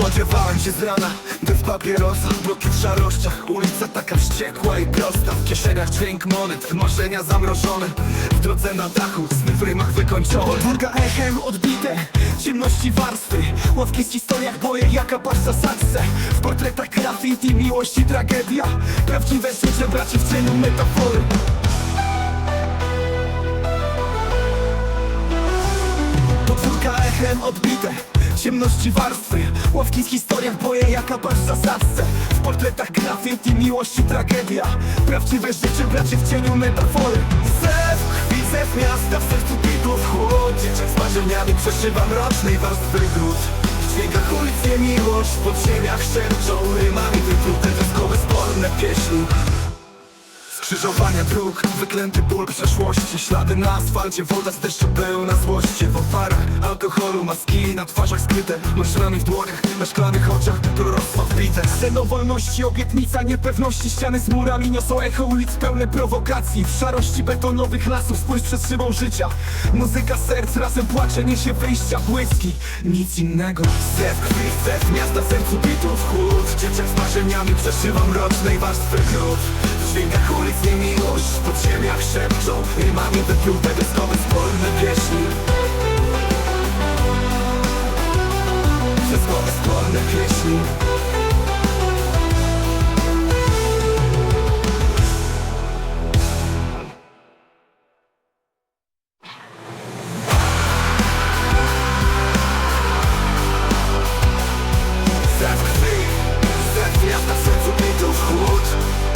Spodziewałem się z rana Bez papierosa, bloki w szarościach Ulica taka wściekła i prosta W kieszeniach dźwięk monet, marzenia zamrożone W drodze na dachu, sny w rymach wykończone. Podwórka echem odbite, ciemności warstwy Ławki w historiach boje, jaka pasz zasadce W portretach graffiti, miłość i tragedia Prawdziwe życie braci w cieniu metafory. Podwórka echem odbite Ciemności warstwy. Ławki z historiach boje jaka pasz w zasadce W portretach miłość i tragedia. Prawdziwe życie bracie w cieniu metafory. Zew, krwi, zew miasta w sercu bitów chłód Dzieciak z marzeniami przeszywa mrocznej warstwy gród W dźwiękach ulic niemiłość, w podziemiach szerczą Rymami pieśni Skrzyżowania dróg, wyklęty ból przeszłości. Ślady na asfalcie, woda z deszczu pełna złości. W oparach alkoholu, maski na twarzach skryte. Masz rany w dłoniach, na szklanych oczach proroctwa wbite Sen o wolności, obietnica niepewności. Ściany z murami niosą echo ulic pełne prowokacji. W szarości betonowych lasów spójrz przed szybą życia. Muzyka serc razem płacze, niesie wyjścia, błyski. Nic innego. Zew krwi, zew miasta, sercu bitów chłód. Dzieciak z marzeniami przeszywa mrocznej warstwy gród. w dźwiękach ulic nie miłość W podziemiach szepczą Nie mam jeden pił tego znowu sporne pieśni. Przez głowę sporne pieśni. Zew krwi, zew miasta w sercu bitów chłód.